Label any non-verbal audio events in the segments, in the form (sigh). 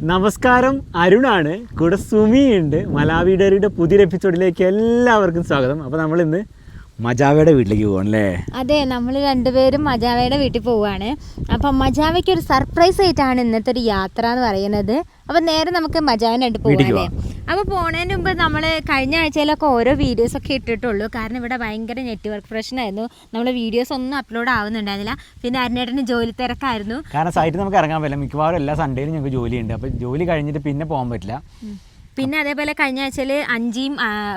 നമസ്കാരം അരുണാണ്. കൂടെ സുമിയുണ്ട്. മലാവിഡറിയുടെ പുതിയ എപ്പിസോഡിലേക്ക് എല്ലാവർക്കും സ്വാഗതം. അപ്പോൾ നമ്മൾ ഇന്ന് മജാവയുടെ വീട്ടിലേക്ക് പോകണം അല്ലേ അതെ നമ്മൾ രണ്ടുപേരും മജാവയുടെ വീട്ടിൽ പോവുകയാണ് അപ്പം മജാവയ്ക്ക് ഒരു സർപ്രൈസ് ആയിട്ടാണ് ഇന്നത്തെ ഒരു യാത്ര എന്ന് പറയുന്നത്. അപ്പം നേരെ നമുക്ക് മജാവിനായിട്ട് രണ്ട് പോകാം അപ്പോൾ പോണതിന് മുമ്പ് നമ്മൾ കഴിഞ്ഞ ആഴ്ചയിലൊക്കെ ഓരോ വീഡിയോസ് ഒക്കെ ഇട്ടിട്ടുള്ളൂ. കാരണം ഇവിടെ ഭയങ്കര നെറ്റ്വർക്ക് പ്രശ്നമായിരുന്നു നമ്മുടെ വീഡിയോസ് ഒന്നും അപ്ലോഡ് ആവുന്നുണ്ടായിരുന്നില്ല. പിന്നെ അരുണേട്ടന് ജോലി തിരക്കായിരുന്നു. കാരണം സൈറ്റ് നമുക്ക് ഇറങ്ങാൻ പറ്റില്ല. മിക്കവാറും എല്ലാ സൺഡേയിലും ഞങ്ങൾക്ക് ജോലിയുണ്ട്. അപ്പോൾ ജോലി കഴിഞ്ഞിട്ട് പിന്നെ പോകാൻ പറ്റില്ല. പിന്നെ അതേപോലെ കഴിഞ്ഞ ആഴ്ചയിൽ അഞ്ചിയും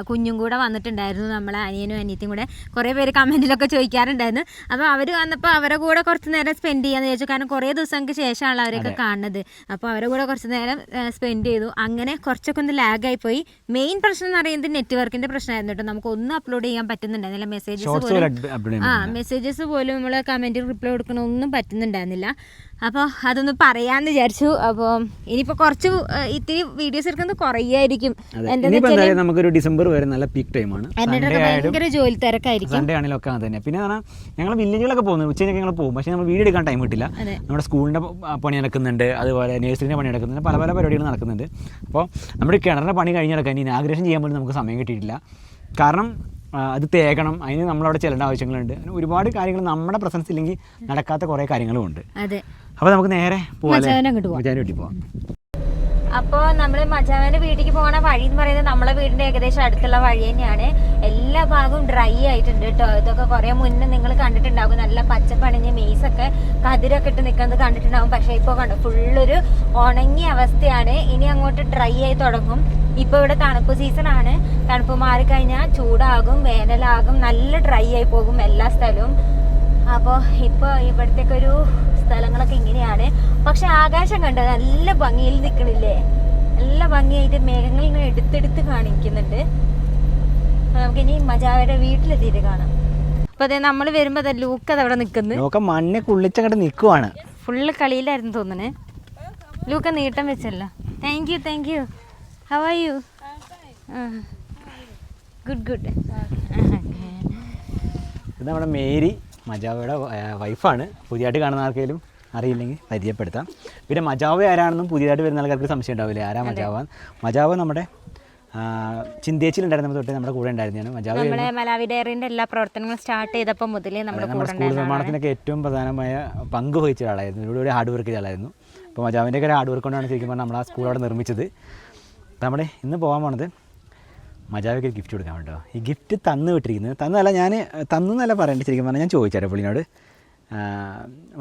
കുഞ്ഞും കൂടെ വന്നിട്ടുണ്ടായിരുന്നു നമ്മളെ അനിയനും അനിയത്തിയും കൂടെ. കുറേ പേര് കമന്റിലൊക്കെ ചോദിക്കാറുണ്ടായിരുന്നു. അപ്പോൾ അവർ വന്നപ്പോൾ അവരെ കൂടെ കുറച്ച് നേരം സ്പെൻഡ് ചെയ്യാന്ന് ചോദിച്ചു കാരണം കുറേ ദിവസങ്ങൾക്ക് ശേഷമാണ് അവരൊക്കെ കാണുന്നത്. അപ്പോൾ അവരെ കൂടെ കുറച്ച് നേരം സ്പെൻഡ് ചെയ്തു. അങ്ങനെ കുറച്ചൊക്കെ ഒന്ന് ലാഗായി പോയി. മെയിൻ പ്രശ്നം എന്ന് പറയുന്നത് നെറ്റ്വർക്കിന്റെ പ്രശ്നമായിരുന്നു കേട്ടോ. നമുക്ക് ഒന്നും അപ്ലോഡ് ചെയ്യാൻ പറ്റുന്നുണ്ടായിരുന്നില്ല. മെസ്സേജസ് പോലും ആ മെസ്സേജസ് പോലും നമ്മൾ കമന്റിൽ റിപ്ലൈ കൊടുക്കണം ഒന്നും പറ്റുന്നുണ്ടായിരുന്നില്ല. അപ്പോൾ അതൊന്ന് പറയാമെന്ന് വിചാരിച്ചു. അപ്പോൾ ഇനിയിപ്പോൾ കുറച്ച് ഇത്തിരി വീഡിയോസ് എടുക്കുന്നത് കുറയായിരിക്കും എന്തായാലും നമുക്കൊരു ഡിസംബർ വരെ നല്ല പീക്ക് ടൈമാണ് ഭയങ്കര ജോലി തിരക്കായിരിക്കും. സൺഡേ ആണെങ്കിലും ഒക്കെ തന്നെ. പിന്നെ പറഞ്ഞാൽ ഞങ്ങൾ വില്ലേജുകളൊക്കെ പോകുന്നത് ഉച്ചയ്ക്ക് ഞങ്ങൾ പോകും. പക്ഷേ നമ്മൾ വീഡിയോ എടുക്കാൻ ടൈം കിട്ടില്ല. നമ്മുടെ സ്കൂളിന്റെ പണി നടക്കുന്നുണ്ട്. അതുപോലെ നേഴ്സറിന്റെ പണി നടക്കുന്നുണ്ട്. പല പല പരിപാടികൾ നടക്കുന്നുണ്ട്. അപ്പോൾ നമ്മുടെ കിണറിന്റെ പണി കഴിഞ്ഞ് നടക്കാൻ ആഗ്രഹം ചെയ്യാൻ പോലും നമുക്ക് സമയം കിട്ടിയിട്ടില്ല. കാരണം അത് തേക്കണം. അതിന് നമ്മളവിടെ ചെല്ലേണ്ട ആവശ്യങ്ങളുണ്ട്. ഒരുപാട് കാര്യങ്ങൾ നമ്മുടെ പ്രസൻസ് ഇല്ലെങ്കിൽ നടക്കാത്ത കുറേ കാര്യങ്ങളും ഉണ്ട് അപ്പോൾ നമുക്ക് നേരെ പോകാം വീട്ടിൽ പോവാം. അപ്പോൾ നമ്മൾ മച്ചാവന്റെ വീട്ടിലേക്ക് പോകണ വഴി എന്ന് പറയുന്നത് നമ്മളെ വീടിന്റെ ഏകദേശം അടുത്തുള്ള വഴി തന്നെയാണ്. എല്ലാ ഭാഗവും ഡ്രൈ ആയിട്ടുണ്ട് കേട്ടോ ഇതൊക്കെ കുറേ മുന്നേ നിങ്ങൾ കണ്ടിട്ടുണ്ടാകും നല്ല പച്ചപ്പണിഞ്ഞ മെയ്സൊക്കെ കതിരൊക്കെ ഇട്ട് നിൽക്കുന്നത് കണ്ടിട്ടുണ്ടാകും പക്ഷേ ഇപ്പോൾ കണ്ടു ഫുള്ളൊരു ഉണങ്ങിയ അവസ്ഥയാണ്. ഇനി അങ്ങോട്ട് ഡ്രൈ ആയി തുടങ്ങും. ഇപ്പോൾ ഇവിടെ തണുപ്പ് സീസണാണ് തണുപ്പ് മാറിക്കഴിഞ്ഞാൽ ചൂടാകും വേനലാകും നല്ല ഡ്രൈ ആയി പോകും എല്ലാ സ്ഥലവും. അപ്പോൾ ഇപ്പോൾ ഇവിടത്തേക്ക് ഒരു സ്ഥലങ്ങളൊക്കെ ഇങ്ങനെയാണ്. പക്ഷെ ആകാശം കണ്ട? നല്ല ഭംഗിയിൽ നിൽക്കണില്ലേ നല്ല ഭംഗിയായിട്ട് മേഘങ്ങൾ ഇങ്ങനെ എടുത്തെടുത്ത് കാണിക്കുന്നുണ്ട്. നമുക്കിനി മജാവയുടെ വീട്ടിലെത്തിയിട്ട് കാണാം. അപ്പൊ അതെ നമ്മൾ വരുമ്പോ അതെ ലൂക്ക് അത് അവിടെ നിൽക്കുന്നു നോക്കാം മണ്ണെ കുള്ളിച്ചങ്ങോട്ട് നിൽക്കുവാണ് ഫുള്ള് കളിയിലായിരുന്നു തോന്നണേ ലൂക്ക നീട്ടം വെച്ചല്ലോ. Thank you thank you how are you good good നമ്മുടെ മേരി. മജാവയുടെ വൈഫാണ്. പുതിയതായിട്ട് കാണുന്ന ആർക്കെങ്കിലും അറിയില്ലെങ്കിൽ പരിചയപ്പെടുത്താം. പിന്നെ മജാവ ആരാണെന്നും പുതിയതായിട്ട് വരുന്ന ആൾക്കാർക്ക് സംശയം ഉണ്ടാവില്ലേ? ആരാ മജാവ? മജാവ നമ്മുടെ ചിന്തേച്ചിലുണ്ടായിരുന്ന തൊട്ട് നമ്മുടെ കൂടെ ഉണ്ടായിരുന്നതാണ്. മജാവ നമ്മളെ മലാവി ഡയറിന്റെ എല്ലാ പ്രവർത്തനങ്ങളും സ്റ്റാർട്ട് ചെയ്തപ്പോൾ മുതലേ നമ്മുടെ നമ്മുടെ സ്കൂൾ നിർമ്മാണത്തിനൊക്കെ ഏറ്റവും പ്രധാനമായ പങ്ക് വഹിച്ച ഒരാളായിരുന്നു. ഇവിടെ ഹാർഡ് വർക്ക് ചെയ്ത ആളായിരുന്നു അപ്പോൾ മജാവിന്റെ ഒക്കെ ഹാർഡ് വർക്ക് കൊണ്ടാണ് ശരിക്കും പറഞ്ഞാൽ നമ്മൾ ആ സ്കൂൾ അവിടെ നിർമ്മിച്ചത്. നമ്മുടെ ഇന്ന് പോകാൻ പോണത് മജാവയ്ക്ക് ഒരു ഗിഫ്റ്റ് കൊടുക്കാൻ കേട്ടോ ഈ ഗിഫ്റ്റ് തന്നു വിട്ടിരിക്കുന്നത്. തന്നല്ല ഞാൻ തന്നു എന്നല്ല പറയേണ്ടത് ശരിക്കും പറഞ്ഞാൽ ഞാൻ ചോദിച്ചായിരുന്നു പുള്ളിനോട്.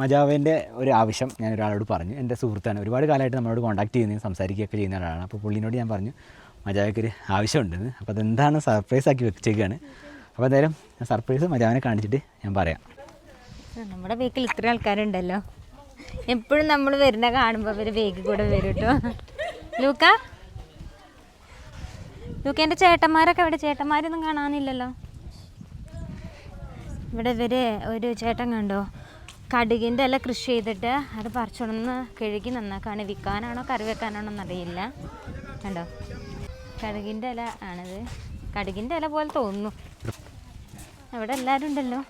മജാവേന്റെ ഒരു ആവശ്യം ഞാൻ ഒരാളോട് പറഞ്ഞു. എന്റെ സുഹൃത്താണ്. ഒരുപാട് കാലമായിട്ട് നമ്മളോട് കോൺടാക്ട് ചെയ്യുന്നത് സംസാരിക്കുകയൊക്കെ ചെയ്യുന്ന ഒരാളാണ്. അപ്പോൾ പുള്ളിനോട് ഞാൻ പറഞ്ഞു മജാവയ്ക്ക് ഒരു ആവശ്യമുണ്ടെന്ന്. അപ്പോൾ അതെന്താണ് സർപ്രൈസ് ആക്കി വെച്ചേക്കാണ്. അപ്പോൾ എന്തായാലും സർപ്രൈസ് മജാവിനെ കാണിച്ചിട്ട് ഞാൻ പറയാം. നമ്മുടെ വീട്ടിൽ ഇത്ര ആൾക്കാരുണ്ടല്ലോ. എപ്പോഴും നമ്മൾ വരുന്ന കാണുമ്പോൾ അവർ വേഗം കൂടെ വരും കേട്ടോ. ലൂക്ക? ലൂക്ക എന്റെ ചേട്ടന്മാരൊക്കെ ഇവിടെ ചേട്ടന്മാരൊന്നും കാണാനില്ലല്ലോ. ഇവിടെ ഇവർ ഒരു ചേട്ടൻ കണ്ടോ? കടുകിന്റെ ഇല കൃഷി ചെയ്തിട്ട് അത് പറിച്ചുകൊണ്ടൊന്ന് കഴുകി നന്നാക്കാണ്. വിൽക്കാനാണോ കറി വെക്കാനാണോ എന്നറിയില്ല. കണ്ടോ? കടുകിന്റെ ഇല ആണിത്. കടുകിന്റെ ഇല പോലെ തോന്നുന്നു. അവിടെ എല്ലാവരും ഉണ്ടല്ലോ.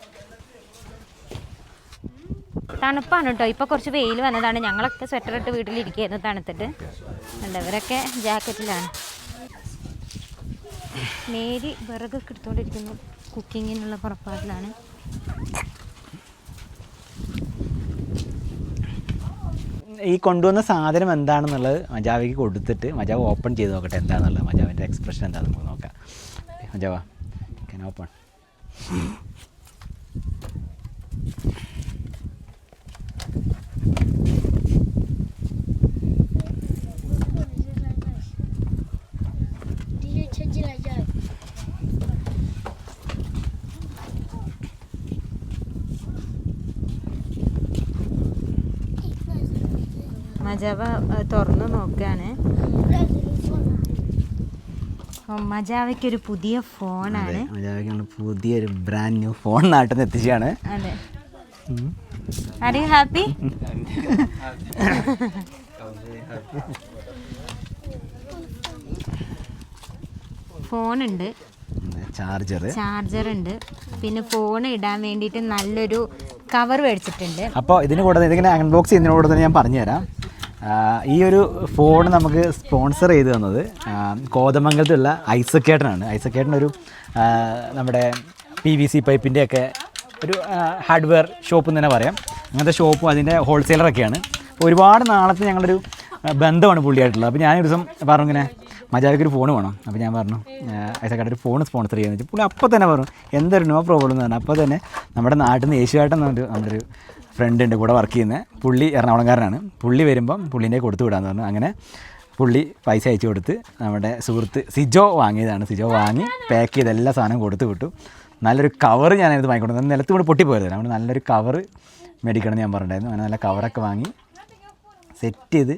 തണുപ്പാണ് കേട്ടോ ഇപ്പോൾ കുറച്ച് വെയിൽ വന്നതാണ്. ഞങ്ങളൊക്കെ സ്വെറ്റർ ഇട്ട് വീട്ടിലിരിക്കുകയായിരുന്നു തണുത്തിട്ട്. ഉണ്ടവരൊക്കെ ജാക്കറ്റിലാണ് മേരി വിറകൊക്കെ എടുത്തുകൊണ്ടിരിക്കുന്നു കുക്കിങ്ങിനുള്ള പുറപ്പാടിലാണ്. ഈ കൊണ്ടുവന്ന സാധനം എന്താണെന്നുള്ളത് മജാവയ്ക്ക് കൊടുത്തിട്ട് മജാവ് ഓപ്പൺ ചെയ്ത് നോക്കട്ടെ എന്താണെന്നുള്ളത്. മജാവിന്റെ എക്സ്പ്രഷൻ എന്താണെന്ന് നമുക്ക് നോക്കാം. മജാവ can ഓപ്പൺ മജാവ തുറന്നു നോക്കുകയാണ് ഒരു പുതിയ ഫോണാണ്. പുതിയൊരു ബ്രാൻഡ് ന്യൂ ഫോൺ നാട്ടിൽ നിന്ന് എത്തിച്ചാണ് അതെ ആർ യു ഹാപ്പി ഫോണുണ്ട്. ചാർജർ ചാർജർ ഉണ്ട് പിന്നെ ഫോൺ ഇടാൻ വേണ്ടിയിട്ട് നല്ലൊരു കവർ മേടിച്ചിട്ടുണ്ട്. അപ്പോൾ ഇതിന് കൂടെ ഇതിങ്ങനെ അൺബോക്സ് ചെയ്യുന്നതിനോട് തന്നെ ഞാൻ പറഞ്ഞുതരാം. ഈ ഒരു ഫോൺ നമുക്ക് സ്പോൺസർ ചെയ്ത് തന്നത് കോതമംഗലത്തുള്ള ഐസക്കേട്ടനാണ്. ഐസക്കേട്ടൻ ഒരു നമ്മുടെ പി വി സി പൈപ്പിന്റെയൊക്കെ ഒരു ഹാർഡ്വെയർ ഷോപ്പ് എന്ന് തന്നെ പറയാം. അങ്ങനത്തെ ഷോപ്പും അതിന്റെ ഹോൾസെയിലറൊക്കെയാണ് ഒരുപാട് നാളത്തെ ഞങ്ങളൊരു ആ, ബന്ധമാണ് പുള്ളിയായിട്ടുള്ളത്. അപ്പോൾ ഞാനൊരു ദിവസം പറഞ്ഞു ഇങ്ങനെ മജാവിക്കൊരു ഫോൺ വേണം. അപ്പോൾ ഞാൻ പറഞ്ഞു ഐസക്കേട്ടൻ ഒരു ഫോൺ സ്പോൺസർ ചെയ്യാന്ന് വെച്ചാൽ പുള്ളി അപ്പോൾ തന്നെ പറഞ്ഞു എന്തൊരു നോ പ്രോബ്ലം എന്ന് പറഞ്ഞു. അപ്പോൾ തന്നെ നമ്മുടെ നാട്ടിൽ നിന്ന് യേശുവായിട്ടെന്ന് പറഞ്ഞൊരു നമ്മുടെ ഒരു ഫ്രണ്ട് ഉണ്ട് കൂടെ വർക്ക് ചെയ്യുന്നത് പുള്ളി എറണാകുളംകാരനാണ്. പുള്ളി വരുമ്പം പുള്ളീന്റെ കൊടുത്തു വിടാന്ന് പറഞ്ഞു. അങ്ങനെ പുള്ളി പൈസ അയച്ചു കൊടുത്ത് നമ്മുടെ സുഹൃത്ത് സിജോ വാങ്ങിയതാണ്. സിജോ വാങ്ങി പാക്ക് ചെയ്ത് എല്ലാ സാധനവും കൊടുത്തു വിട്ടു. നല്ലൊരു കവർ ഞാനത് വാങ്ങിക്കൊണ്ടു നിലത്ത് കൂടെ പൊട്ടിപ്പോയത് നമ്മൾ നല്ലൊരു കവർ മേടിക്കണം എന്ന് ഞാൻ പറഞ്ഞിട്ടുണ്ടായിരുന്നു. അങ്ങനെ നല്ല കവറൊക്കെ വാങ്ങി സെറ്റ് ചെയ്ത്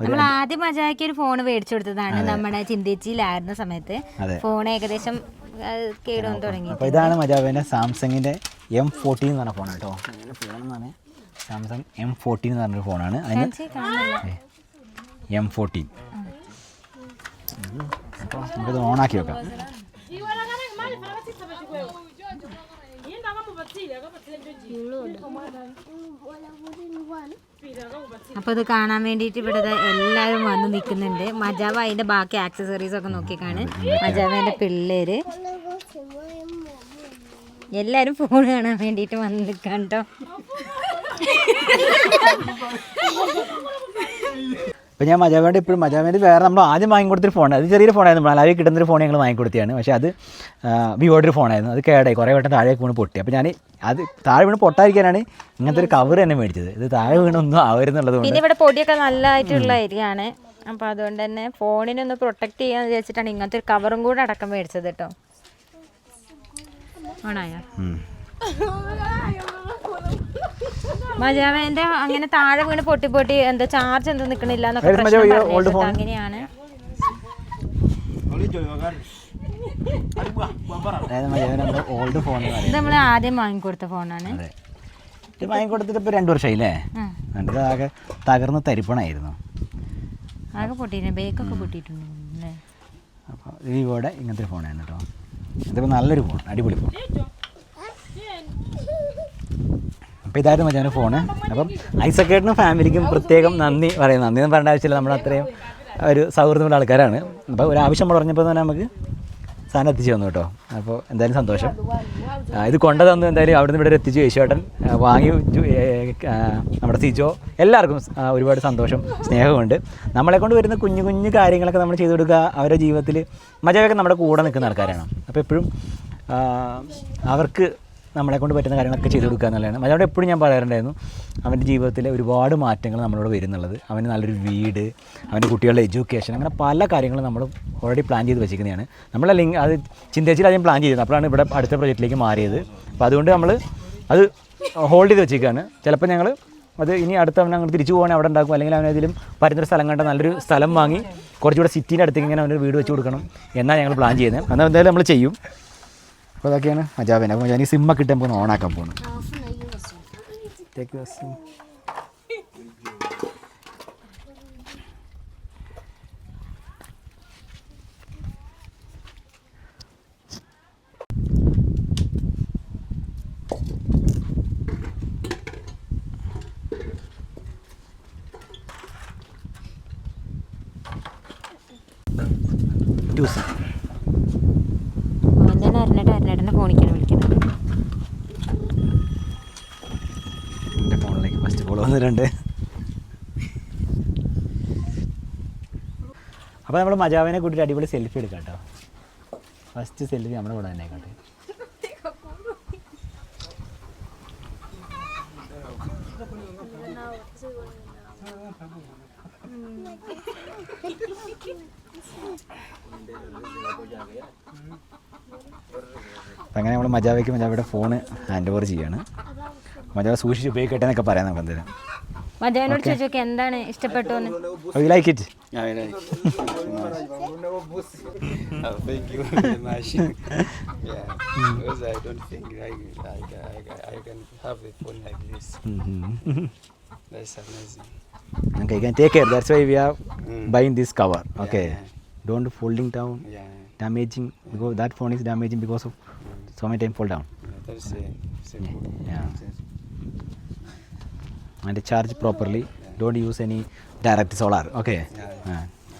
നമ്മൾ ആദ്യം മജാക്ക് ഒരു ഫോൺ മേടിച്ചു കൊടുത്തതാണ് നമ്മുടെ ചിന്തേച്ചിയിലായിരുന്ന സമയത്ത്. ഫോൺ ഏകദേശം കേടുവന്ന് തുടങ്ങി അപ്പോൾ ഇതാണ് മജാവേന്റെ സാംസങ്ങിന്റെ എം ഫോർട്ടീൻ എന്ന് പറഞ്ഞ ഫോണാണ് കേട്ടോ ഫോൺ എന്ന് പറഞ്ഞാൽ സാംസങ് എം ഫോർട്ടീൻ എന്ന് പറഞ്ഞൊരു ഫോണാണ് അതിന്. എം ഫോർട്ടീൻ അപ്പോൾ നമുക്കിത് ഓണാക്കി വെക്കാം. അപ്പൊ ഇത് കാണാൻ വേണ്ടിയിട്ട് ഇവിടെ എല്ലാരും എല്ലാവരും വന്ന് നിൽക്കുന്നുണ്ട്. മജാവ അതിന്റെ ബാക്കി ആക്സസറീസ് ഒക്കെ നോക്കിക്കാണ്. മജാവേന്റെ പിള്ളേര്. എല്ലാരും ഫോൺ കാണാൻ വേണ്ടിയിട്ട് വന്ന് നിൽക്കാൻ കേട്ടോ അപ്പോൾ ഞാൻ മജാവേണ്ട ഇപ്പോഴും മജാവേണ്ടി വേറെ നമ്മൾ ആദ്യം വാങ്ങിക്കൊടുത്തൊരു ഫോൺ അത് ചെറിയൊരു ഫോണായിരുന്നു അലാവി കിട്ടുന്നൊരു ഫോൺ ഞങ്ങൾ വാങ്ങിക്കൊടുത്തതാണ്. പക്ഷേ അത് വിവോയുടെ ഒരു ഫോണായിരുന്നു അത് കേടായി. കുറേ വട്ടം താഴേക്ക് വീണ് പൊട്ടി. അപ്പോൾ ഞാൻ അത് താഴെ വീണ് പൊട്ടാതിരിക്കാനാണ് ഇങ്ങനത്തെ ഒരു കവർ തന്നെ മേടിച്ചത്. ഇത് താഴെ വീണൊന്നും ആവരുന്നുള്ളത് പിന്നെ ഇവിടെ പൊടിയൊക്കെ നല്ലതായിട്ടുള്ള ഏരിയ ആണ് അപ്പൊ അതുകൊണ്ട് തന്നെ ഫോണിനൊന്ന് പ്രൊട്ടക്ട് ചെയ്യാന്ന് വിചാരിച്ചിട്ടാണ് ഇങ്ങനത്തെ ഒരു കവറും കൂടെ അടക്കം മേടിച്ചത് കേട്ടോ ഓണായോ എന്റെ മജാവേന്റെ അങ്ങനെ താഴെ വീണ് പൊട്ടി പൊട്ടി എന്താ ചാർജ് എന്താ നിക്കണില്ല എന്നൊക്കെ പ്രശ്നം? അങ്ങനെയാണ്. ഇത് നമ്മൾ ആദ്യം വാങ്ങിക്കൊടുത്ത ഫോണാണ് അതെ. ഇത് വാങ്ങിക്കൊടുത്തിട്ട് ഇപ്പൊ രണ്ട് വർഷമായില്ലേ. എന്നിട്ട് ആകെ തകർന്ന് തരിപ്പണായിരുന്നു. ആകെ പൊട്ടിയിട്ടുണ്ട് ബേക്കൊക്കെ പൊട്ടിയിട്ടുണ്ട് അല്ലേ? അപ്പോൾ വിവോയുടെ ഇങ്ങനത്തെ ഒരു ഫോണാണ് കേട്ടോ ഇതിപ്പോൾ നല്ലൊരു ഫോൺ അടിപൊളി ഫോൺ അപ്പോൾ ഇതായിരുന്നു മച്ചാന്റെ ഫോണ് അപ്പം ഐസക്കേട്ടിനും ഫാമിലിക്കും പ്രത്യേകം നന്ദി പറയാം നന്ദി എന്ന് പറയേണ്ട ആവശ്യമില്ല. നമ്മൾ അത്രയും ഒരു സൗഹൃദമുള്ള ആൾക്കാരാണ്. അപ്പോൾ ഒരു ആവശ്യം പറഞ്ഞപ്പോൾ തന്നെ നമുക്ക് സാധനം എത്തിച്ചു തന്നു കേട്ടോ. അപ്പോൾ എന്തായാലും സന്തോഷം. ഇത് കൊണ്ട തന്നു എന്തായാലും അവിടുന്ന് ഇവിടെ വരെ എത്തിച്ചു യേശുവേട്ടൻ. വാങ്ങി നമ്മുടെ സിജോ. എല്ലാവർക്കും ഒരുപാട് സന്തോഷം സ്നേഹമുണ്ട്. നമ്മളെ കൊണ്ട് വരുന്ന കുഞ്ഞു കുഞ്ഞു കാര്യങ്ങളൊക്കെ നമ്മൾ ചെയ്തു കൊടുക്കുക അവരുടെ ജീവിതത്തിൽ മജയൊക്കെ നമ്മുടെ കൂടെ നിൽക്കുന്ന ആൾക്കാരാണ്. അപ്പോൾ എപ്പോഴും അവർക്ക് നമ്മളെ കൊണ്ട് പറ്റുന്ന കാര്യങ്ങളൊക്കെ ചെയ്തു കൊടുക്കുക എന്നുള്ളതാണ്. മജയോട് എപ്പോഴും ഞാൻ പറയാറുണ്ടായിരുന്നു അവന്റെ ജീവിതത്തിലെ ഒരുപാട് മാറ്റങ്ങൾ നമ്മളോട് വരുന്നുള്ളത്. അവന് നല്ലൊരു വീട് അവന്റെ കുട്ടികളുടെ എഡ്യൂക്കേഷൻ അങ്ങനെ പല കാര്യങ്ങളും നമ്മൾ ഓൾറെഡി പ്ലാൻ ചെയ്ത് വെച്ചിരിക്കുന്നതാണ്. നമ്മളെ ലിങ്ക് അത് ചിന്തിച്ചിട്ട് ആദ്യം പ്ലാൻ ചെയ്തത് അപ്പോഴാണ് ഇവിടെ അടുത്ത പ്രൊജക്റ്റിലേക്ക് മാറിയത്. അപ്പോൾ അതുകൊണ്ട് നമ്മൾ അത് ഹോൾഡ് ചെയ്ത് വെച്ചിരിക്കുകയാണ്. ചിലപ്പോൾ ഞങ്ങൾ അത് ഇനി അടുത്ത അവൻ അങ്ങോട്ട് തിരിച്ചു പോകണേ അവിടെ ഉണ്ടാക്കും. അല്ലെങ്കിൽ അവനേതിലും പറ്റുന്നൊരു സ്ഥലം കണ്ട നല്ലൊരു സ്ഥലം വാങ്ങി കുറച്ചുകൂടെ സിറ്റീന്റെ അടുത്തേക്ക് ഇങ്ങനെ അവനൊരു വീട് വെച്ച് കൊടുക്കണം എന്നാണ് ഞങ്ങൾ പ്ലാൻ ചെയ്യുന്നത്. എന്നാൽ എന്തായാലും നമ്മൾ ചെയ്യും. അപ്പോൾ അതൊക്കെയാണ് മജാബിന് അപ്പോൾ ഞാൻ ഈ സിമ്മൊക്കെ ഇട്ട് നമുക്ക് ഓണാക്കാൻ പോകുന്നു Take തന്നെ ഫോണിക്കാൻ വിളിക്കുന്നത്. എന്റെ ഫോണിലേക്ക് ഫസ്റ്റ് കോൾ വന്നിട്ടുണ്ട്. അപ്പോൾ നമ്മൾ മജാവിനെ കൂട്ടിയിട്ട് അടിപൊളി സെൽഫി എടുക്കാം കേട്ടോ. ഫസ്റ്റ് സെൽഫി നമ്മുടെ കൂടെ തന്നെ ആയിക്കോട്ടെ. അപ്പം അങ്ങനെ നമ്മൾ മജാവയ്ക്ക് മജാവയുടെ ഫോണ് ഹാൻഡ് ഓവർ ചെയ്യാണ്. മജാവ സൂക്ഷിച്ച് ഉപയോഗിക്കട്ടെ എന്നൊക്കെ പറയാം നമുക്ക് എന്തായാലും. മജാവിനോട് ചോദിച്ചൊക്കെ എന്താണ് ഇഷ്ടപ്പെട്ടു എന്ന്? You like it I like (laughs) thank you. (laughs) Very much. yeah, because I don't think like, like I, I can have a phone like this. That's amazing. Okay, you can take care. That's why we are Mm. buying this cover. Okay. Yeah. Don't folding down, Yeah, damaging because that phone is damaging because of so many time fall down. yeah that's yeah. Same Yeah. And charge properly. Yeah. Don't use any direct solar okay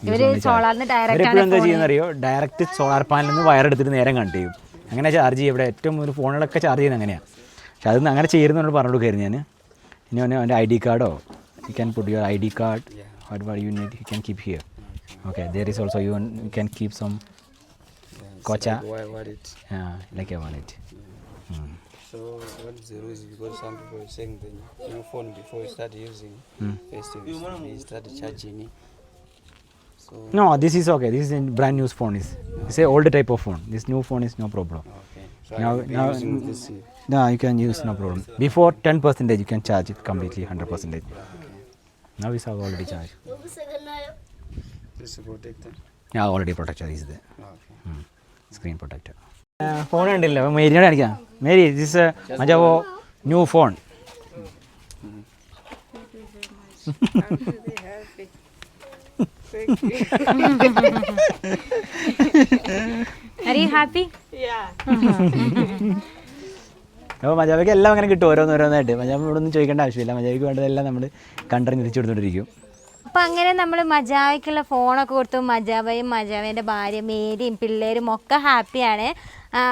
ഇവർ സോളാറിന് direct എന്താ ചെയ്യുന്ന അറിയോ direct solar പാനലിൽ നിന്ന് wire എടുത്തിട്ട് നേരം connect ചെയ്യും അങ്ങനെ ചാർജ് ചെയ്യും ഇവിടെ ഏറ്റവും ഒരു ഫോണിലൊക്കെ ചാർജ് ചെയ്യുന്നത് അങ്ങനെയാണ് പക്ഷെ അതൊന്നും അങ്ങനെ ചെയ്യുന്നതുകൊണ്ട് പറഞ്ഞു കൊടുക്കായിരുന്നു ഞാൻ you know, an ID card. Oh, you can put your ID card. Yeah. Whatever you need, you can keep here. Okay, there is also you, you can keep some yeah, kocha. Like wallet. Yeah, like a wallet. Yeah. Mm. So what is the reason? Because some people are saying the new phone before you start using, mm. first you start charging. So no, this is okay. This is a brand new phone. Is okay. it's a old type of phone. This new phone is no problem. Okay. Now- now- using this. uh, No, you can use no problem. Before 10 percentage, you can charge it completely 100 percentage. Now we have already charged. This is protector. Yeah, already protector is there. Okay. Screen protector. Phone ഉണ്ടല്ലോ മേരിനോട് കാണിക്കാം Mary this മജാവോ new phone are you happy അപ്പോൾ മജാവയ്ക്ക് എല്ലാം അങ്ങനെ കിട്ടും ഓരോന്നോരോന്നായിട്ട്. മജാബ് ഇവിടെ ഒന്നും ചോദിക്കേണ്ട ആവശ്യമില്ല. മജാവയ്ക്ക് വേണ്ടതെല്ലാം നമ്മൾ കണ്ടറിഞ്ഞ് തിരിച്ചു കൊടുത്തോണ്ടിരിക്കും. അപ്പം അങ്ങനെ നമ്മൾ മജാവയ്ക്കുള്ള ഫോണൊക്കെ കൊടുത്തു. മജാവയും മജാവേന്റെ ഭാര്യ മേരിയും പിള്ളേരും ഒക്കെ ഹാപ്പിയാണ്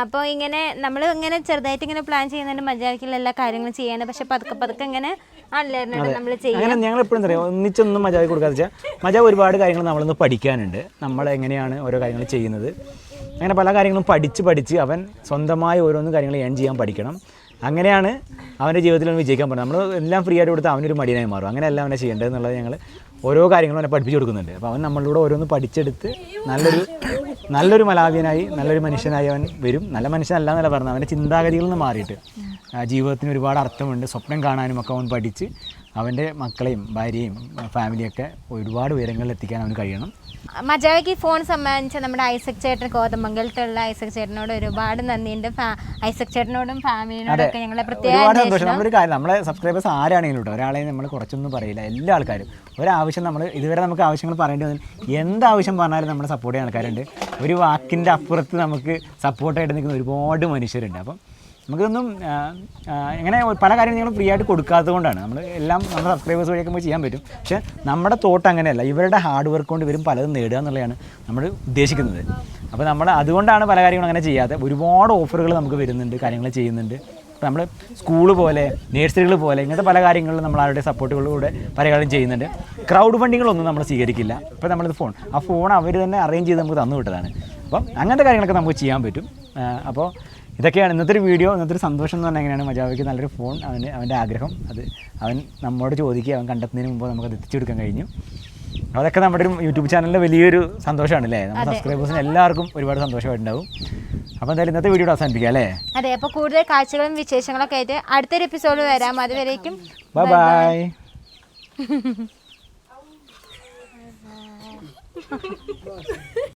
അപ്പോൾ ഇങ്ങനെ നമ്മൾ ഇങ്ങനെ ചെറുതായിട്ട് ഇങ്ങനെ പ്ലാൻ ചെയ്യുന്നുണ്ട് മജാവയ്ക്കുള്ള എല്ലാ കാര്യങ്ങളും ചെയ്യാണ് പക്ഷെ പതുക്കെ പതുക്കെ ഇങ്ങനെ അങ്ങനെ ഞങ്ങൾ എപ്പോഴും അറിയാം ഒന്നിച്ചൊന്നും മജാവ് കൊടുക്കാതെ വെച്ചാൽ മജാവ് ഒരുപാട് കാര്യങ്ങൾ നമ്മളൊന്ന് പഠിക്കാനുണ്ട്. നമ്മൾ എങ്ങനെയാണ് ഓരോ കാര്യങ്ങൾ ചെയ്യുന്നത്. അങ്ങനെ പല കാര്യങ്ങളും പഠിച്ച് പഠിച്ച് അവൻ സ്വന്തമായി ഓരോന്ന് കാര്യങ്ങൾ ഏൺ ചെയ്യാൻ പഠിക്കണം. അങ്ങനെയാണ് അവന്റെ ജീവിതത്തിൽ അവൻ വിജയിക്കാൻ പറ്റുന്നത് നമ്മൾ എല്ലാം ഫ്രീ ആയിട്ട് കൊടുത്താൽ അവനൊരു മടിയനായി മാറും. അങ്ങനെയല്ല അവനെ ചെയ്യേണ്ടത് എന്നുള്ളത് ഞങ്ങൾ ഓരോ കാര്യങ്ങളും അവനെ പഠിപ്പിച്ചു കൊടുക്കുന്നുണ്ട്. അപ്പോൾ അവൻ നമ്മളിലൂടെ ഓരോന്ന് പഠിച്ചെടുത്ത് നല്ലൊരു നല്ലൊരു മലാവിയനായി നല്ലൊരു മനുഷ്യനായി അവൻ വരും. നല്ല മനുഷ്യനല്ല എന്നല്ല പറഞ്ഞത്. അവന്റെ ചിന്താഗതികളിൽ നിന്ന് മാറിയിട്ട്. ജീവിതത്തിന് ഒരുപാട് അർത്ഥമുണ്ട്. സ്വപ്നം കാണാനും ഒക്കെ അവൻ പഠിച്ച് അവന്റെ മക്കളെയും ഭാര്യയും ഫാമിലിയൊക്കെ ഒരുപാട് ഉയരങ്ങളിൽ എത്തിക്കാൻ അവന് കഴിയണം. മജാവയ്ക്ക് ഈ ഫോൺ സമ്മാനിച്ച നമ്മുടെ ഐസക് ചേട്ടൻ കോതമംഗലത്തുള്ള ഐസക് ചേട്ടനോട് ഒരുപാട് നന്ദിയുണ്ട് ഫാ- ഐസക് ചേട്ടനോടും ഫാമിലിനോടും ഒക്കെ ഞങ്ങളെ പ്രത്യേക നമ്മളൊരു കാര്യം നമ്മളെ സബ്സ്ക്രൈബേഴ്സ് ആരാണെങ്കിലും കേട്ടോ ഒരാളെ നമ്മൾ കുറച്ചൊന്നും പറയില്ല. എല്ലാ ആൾക്കാരും. ഒരാവശ്യം നമ്മൾ ഇതുവരെ നമുക്ക് ആവശ്യങ്ങൾ പറയേണ്ടി വന്നു എന്താവശ്യം പറഞ്ഞാലും നമ്മളെ സപ്പോർട്ട് ചെയ്യുന്ന ആൾക്കാരുണ്ട്. ഒരു വാക്കിന്റെ അപ്പുറത്ത് നമുക്ക് സപ്പോർട്ടായിട്ട് നിൽക്കുന്ന ഒരുപാട് മനുഷ്യരുണ്ട്. അപ്പം നമുക്കൊന്നും ഇങ്ങനെ പല കാര്യങ്ങളും നിങ്ങൾ ഫ്രീ ആയിട്ട് കൊടുക്കാത്തത് കൊണ്ടാണ് നമ്മൾ എല്ലാം നമ്മുടെ സബ്സ്ക്രൈബേഴ്സ് വഴിയൊക്കെ നമുക്ക് ചെയ്യാൻ പറ്റും. പക്ഷേ നമ്മുടെ തോട്ട് അങ്ങനെയല്ല. ഇവരുടെ ഹാർഡ് വർക്ക് കൊണ്ട് ഇവരും പലതും നേടുക എന്നുള്ളതാണ് നമ്മൾ ഉദ്ദേശിക്കുന്നത്. അപ്പോൾ നമ്മൾ അതുകൊണ്ടാണ് പല കാര്യങ്ങളും അങ്ങനെ ചെയ്യാതെ ഒരുപാട് ഓഫറുകൾ നമുക്ക് വരുന്നുണ്ട് കാര്യങ്ങൾ ചെയ്യുന്നുണ്ട്. നമ്മൾ സ്കൂൾ പോലെ നേഴ്സറികൾ പോലെ ഇങ്ങനത്തെ പല കാര്യങ്ങളിലും നമ്മൾ അവരുടെ സപ്പോർട്ടുകളിലൂടെ പല കാര്യം ചെയ്യുന്നുണ്ട്. ക്രൗഡ് ഫണ്ടിങ്ങളൊന്നും നമ്മൾ സ്വീകരിക്കില്ല. ഇപ്പോൾ നമ്മളിത് ഫോൺ ആ ഫോൺ അവർ തന്നെ അറേഞ്ച് ചെയ്ത് നമുക്ക് തന്നു വിട്ടതാണ്. അപ്പം അങ്ങനത്തെ കാര്യങ്ങളൊക്കെ നമുക്ക് ചെയ്യാൻ പറ്റും. അപ്പോൾ ഇതൊക്കെയാണ് ഇന്നത്തെ ഒരു വീഡിയോ ഇന്നത്തെ ഒരു സന്തോഷം എന്ന് പറഞ്ഞാൽ എങ്ങനെയാണ് മജാവയ്ക്ക് നല്ലൊരു ഫോൺ അവന് അവന്റെ ആഗ്രഹം. അത് അവൻ നമ്മോട് ചോദിക്കുക അവൻ കണ്ടെത്തുന്നതിന് മുമ്പ് അത് എത്തിച്ചു കൊടുക്കാൻ കഴിഞ്ഞു. അതൊക്കെ നമ്മുടെ ഒരു യൂട്യൂബ് ചാനലിലെ വലിയൊരു സന്തോഷമാണ് അല്ലേ? നമ്മുടെ സബ്സ്ക്രൈബേഴ്സിന് എല്ലാവർക്കും ഒരുപാട് സന്തോഷമായിട്ടുണ്ടാവും. അപ്പോൾ എന്തായാലും ഇന്നത്തെ വീഡിയോ അവസാനിപ്പിക്കാം അല്ലേ? അതെ അപ്പോൾ കൂടുതൽ കാഴ്ചകളും വിശേഷങ്ങളൊക്കെ ആയിട്ട് അടുത്തൊരു എപ്പിസോഡ് വരാം. അതുവരേക്കും ബൈ ബൈ (laughs)